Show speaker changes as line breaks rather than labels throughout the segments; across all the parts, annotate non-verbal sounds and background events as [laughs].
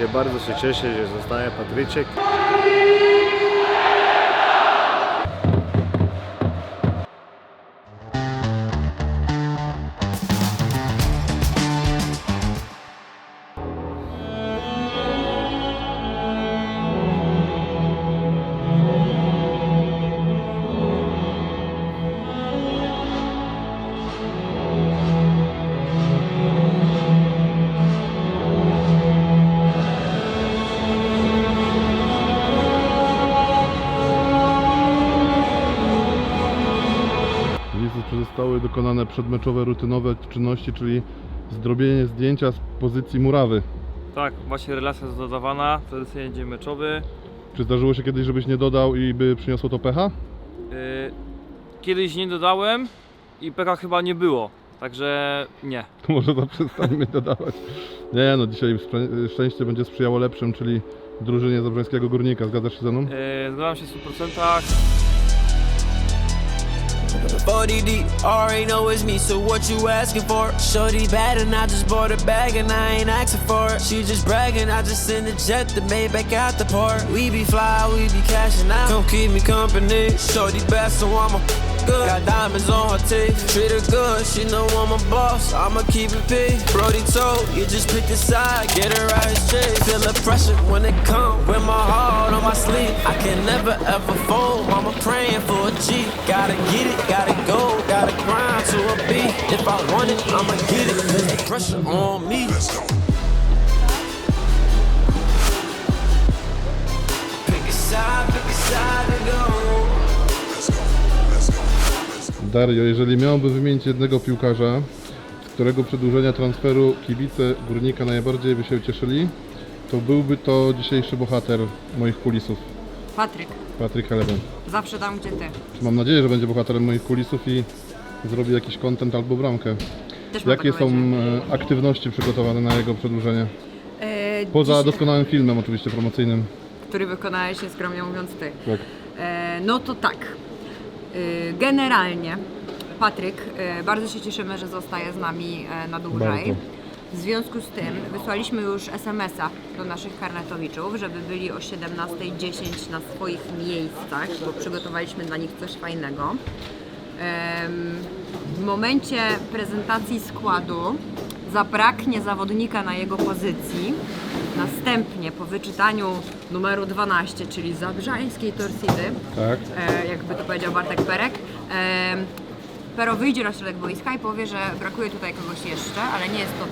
Także bardzo się cieszę, że zostaje Patryczek.
Dokonane przedmeczowe rutynowe czynności, czyli zrobienie zdjęcia z pozycji murawy.
Tak, właśnie relacja jest dodawana, sobie jedzie meczowy.
Czy zdarzyło się kiedyś, żebyś nie dodał i by przyniosło to pecha?
Yy, kiedyś nie dodałem i PK chyba nie było, także nie.
To może to [laughs] przestańmy dodawać. Nie no, dzisiaj szczę- szczęście będzie sprzyjało lepszym, czyli drużynie Zabrzeńskiego Górnika. Zgadzasz się ze mną?
Yy, zgadzam się w 100%.
40 deep, already know it's me, so what you asking for? Shorty bad and I just bought a bag and I ain't asking for it. She just bragging, I just send a jet to made back out the port. We be fly, we be cashing out. Come keep me company. Shorty bad, so I'm a good. Got diamonds on her teeth. Treat her good, she know I'm a boss. I'ma keep it big. Brody told you just pick a side, get her right straight. Feel the pressure when it come. With my heart on my sleeve, I can never ever fold. Mama praying for a G. Gotta get it, gotta go, gotta grind to a B. If I want it, I'ma get it. Cause the pressure on me. Pick a side, pick a side
Dario, jeżeli miałby wymienić jednego piłkarza, z którego przedłużenia transferu kibice Górnika najbardziej by się cieszyli, to byłby to dzisiejszy bohater moich kulisów,
Patryk,
Patryk Heleben.
zawsze tam gdzie ty.
Mam nadzieję, że będzie bohaterem moich kulisów i zrobi jakiś content albo bramkę.
Też mam
Jakie
taką
są
nadzieję.
e, aktywności przygotowane na jego przedłużenie?
E,
Poza
dziś-
doskonałym filmem oczywiście promocyjnym.
Który wykonałeś się skromnie mówiąc ty.
Tak.
E, no to tak. E, generalnie Patryk, e, bardzo się cieszymy, że zostaje z nami e, na dłużej. W związku z tym wysłaliśmy już SMS-a do naszych karnetowiczów, żeby byli o 17.10 na swoich miejscach, bo przygotowaliśmy dla nich coś fajnego. W momencie prezentacji składu zabraknie zawodnika na jego pozycji. Następnie po wyczytaniu numeru 12, czyli Zabrzańskiej Torsidy,
Tak.
e, jakby to powiedział Bartek Perek, e, Pero wyjdzie na środek boiska i powie, że brakuje tutaj kogoś jeszcze, ale nie jest to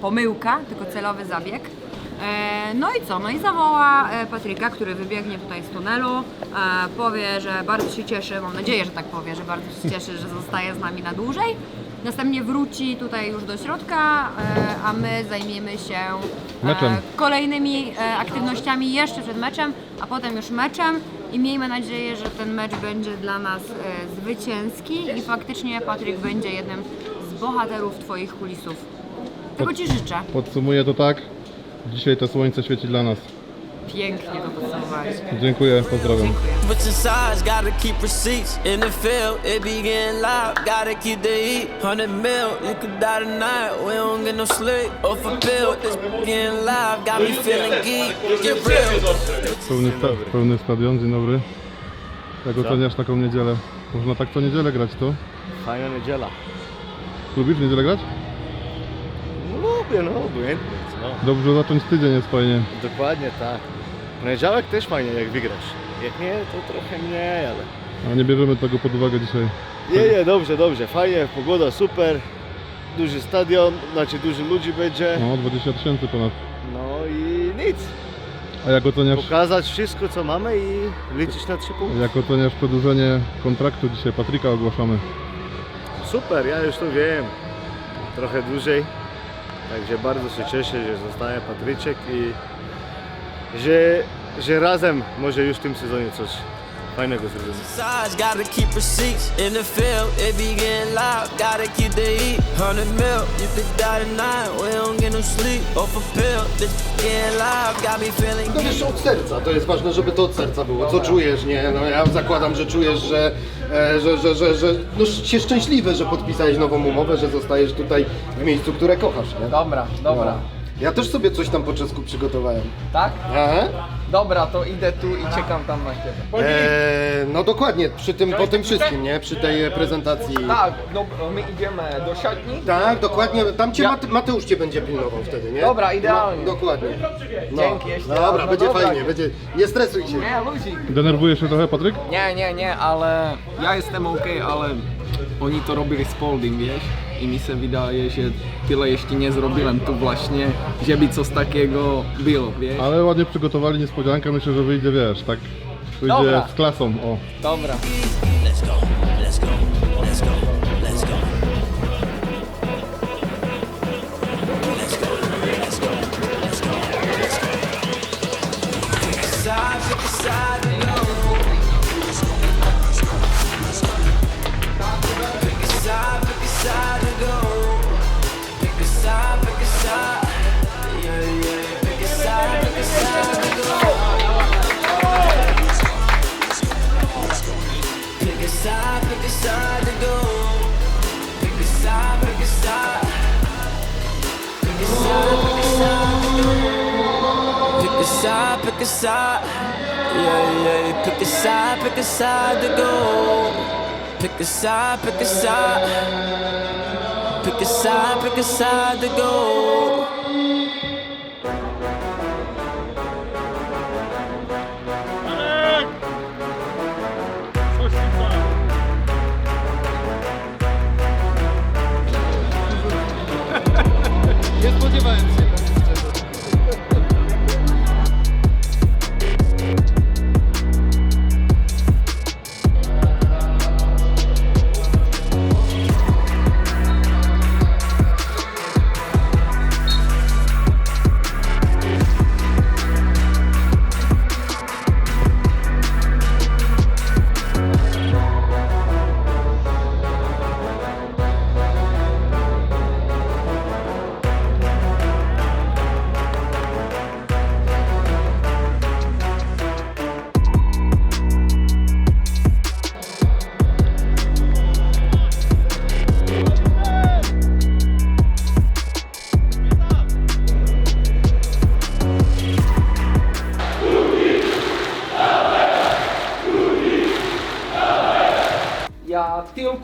pomyłka, tylko celowy zabieg. E, No i co? No i zawoła e, Patryka, który wybiegnie tutaj z tunelu, e, powie, że bardzo się cieszy, mam nadzieję, że tak powie, że bardzo się cieszy, że zostaje z nami na dłużej. Następnie wróci tutaj już do środka, e, a my zajmiemy się e,
Meczem.
kolejnymi e, aktywnościami jeszcze przed meczem, a potem już meczem i miejmy nadzieję, że ten mecz będzie dla nas zwycięski i faktycznie Patryk będzie jednym z bohaterów Twoich kulisów. Tego Ci życzę.
Podsumuję to tak. Dzisiaj to słońce świeci dla nas.
Pięknie to podsumowałeś.
Dziękuję, pozdrawiam.
Switching sides, gotta keep receipts. In the field, it be getting loud, gotta keep the heat. 100 mil, you could die tonight, we don't get no sleep. Off a pill, this getting live, got me feeling geek. Get real.
Pełny, sta pełny stadion, dzień dobry. Jak oceniasz taką niedzielę? Można tak co niedzielę grać, to?
Fajna niedziela.
Lubisz w niedzielę grać?
No lubię, no obojętnie, no.
Dobrze zacząć tydzień jest fajnie.
Dokładnie tak. Poniedziałek też fajnie jak wygrasz. Jak nie, to trochę mniej, ale...
A nie bierzemy tego pod uwagę dzisiaj.
Nie, nie, dobrze, dobrze, fajnie, pogoda super. Duży stadion, znaczy dużo ludzi będzie.
No, 20 tysięcy ponad.
No i nic.
A jak oceniasz,
Pokazać wszystko co mamy i liczyć na trzy punkty.
jak oceniasz przedłużenie kontraktu dzisiaj? Patryka ogłaszamy.
Super, ja już to wiem. Trochę dłużej. Także bardzo się cieszę, że zostaje Patryczek i że, że razem może już w tym sezonie coś fajnego zrobimy.
Sides, gotta keep receipts. In the field, it be getting loud, gotta keep the heat. 100 mil, you could die tonight, we don't get no sleep. Off a pill, this getting live, got me feeling
To wiesz, od serca, to jest ważne, żeby to od serca było. Co czujesz, nie? No ja zakładam, że czujesz, że, e, że, że, że, że no, się szczęśliwy, że podpisałeś nową umowę, że zostajesz tutaj w miejscu, które kochasz, nie?
Dobra, dobra.
Ja też sobie coś tam po czesku przygotowałem.
Tak?
Aha.
Dobra, to idę tu i czekam tam na ciebie.
Eee, no dokładnie, przy tym, po tym wszystkim, nie? Przy tej e, prezentacji.
Tak, no, my idziemy do siatni.
Tak, dokładnie. Tam cię
Ja-
Mate, Mateusz cię będzie pilnował wtedy, nie?
Dobra, idealnie.
No, dokładnie. No.
Dzięki jeszcze
Dobra,
raz, no
będzie
dobra.
fajnie, będzie. Nie stresuj się.
Nie, ludzi.
Denerwujesz się trochę, Patryk?
Nie, nie, nie, ale ja jestem okej, ale oni to robili z Polding, wiesz? I mi się wydaje, że tyle jeszcze nie zrobiłem tu właśnie, żeby coś takiego było, wiesz?
Ale ładnie przygotowali niespodziankę, myślę, że wyjdzie, wiesz, tak wyjdzie
Dobra.
z klasą, o.
Dobra.
Side, pick a side. Yeah, yeah. Pick a side, pick a side to go. Pick a side, pick a side. Pick a side, pick a side to go.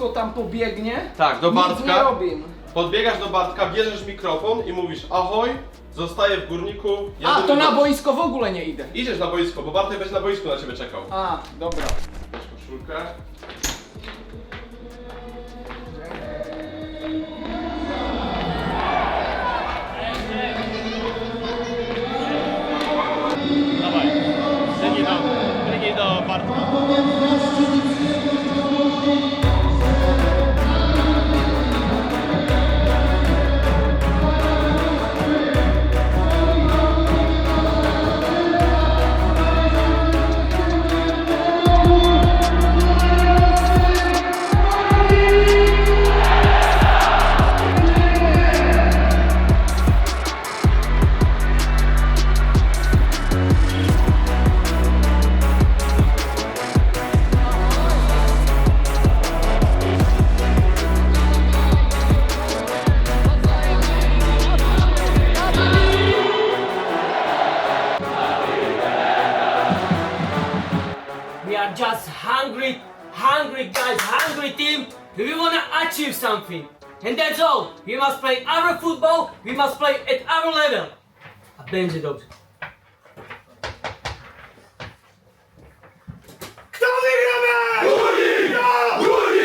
Tylko tam pobiegnie.
Tak, do
Nic
Bartka.
nie robię.
Podbiegasz do Bartka, bierzesz mikrofon i mówisz ahoj, zostaję w górniku.
A, to na boisko w ogóle nie idę.
Idziesz na boisko, bo Bartek będzie na boisku na ciebie czekał.
A, dobra.
Weź koszulkę.
Team. We wanna achieve something. And that's all. We must play our football, we must play at our level. A będzie dobrze. Kto wygra
Nie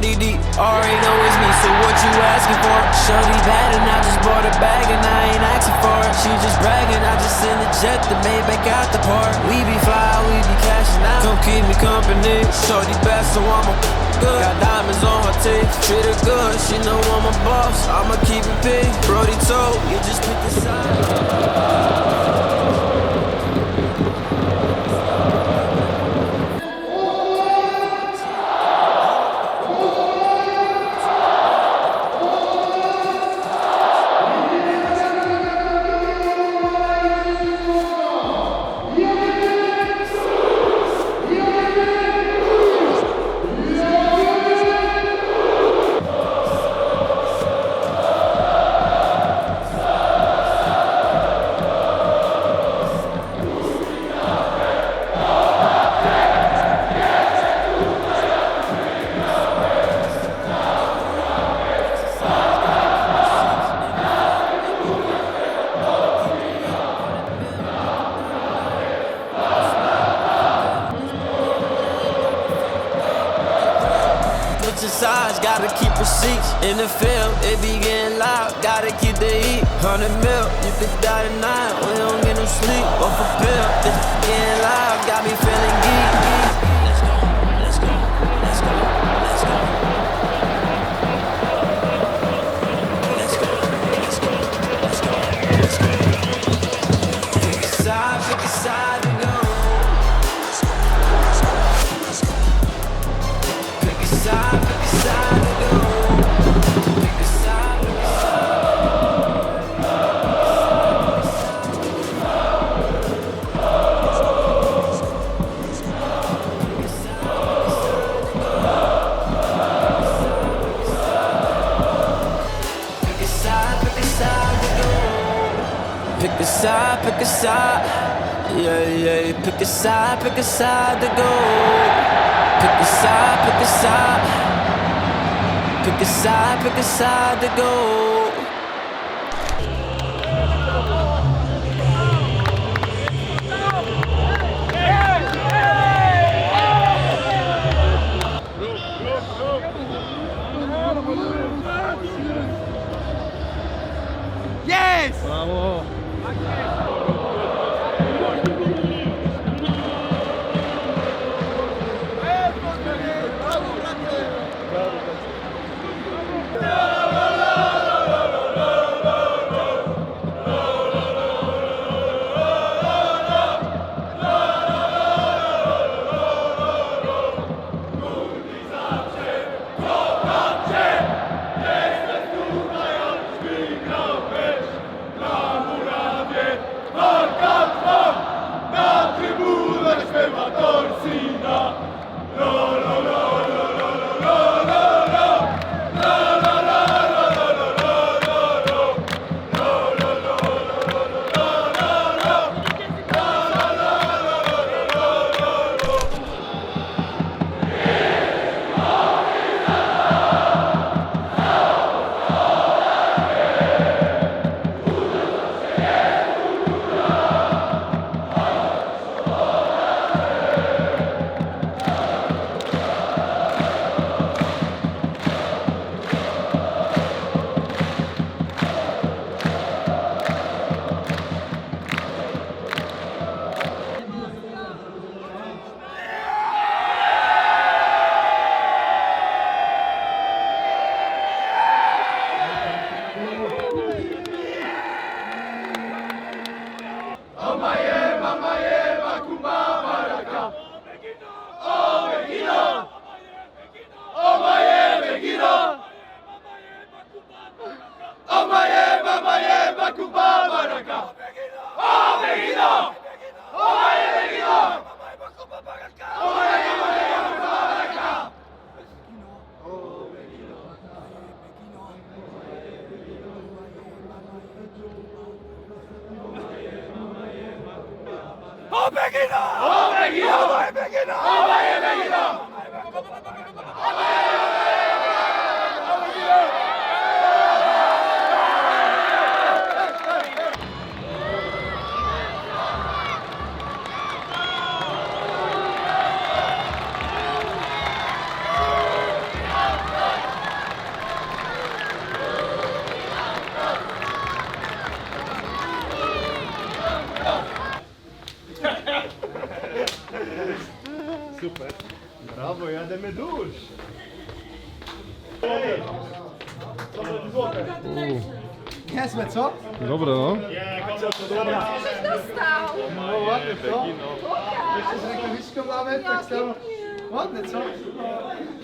40 deep. Already know it's me, so what you asking for? Shorty bad and I just bought a bag and I ain't asking for it. She just bragging, I just send the jet, the Maybach out the park. We be fly, we be cashing out. Come keep me company. Shorty bad, so I'm a good. Got diamonds on her teeth. Treat her good, she know I'm a boss. I'ma keep it big. Brody told, you just pick the side. Size, gotta keep receipts. In the field, it be getting loud, gotta keep the heat. Hundred mil, you could die tonight, we don't get no sleep. Off a pill, it's getting loud, got me feeling geek. A side to go. Pick a side, pick a side. Pick a side, pick a side to go.
হবে
Jeszcze z rękawiczką nawet,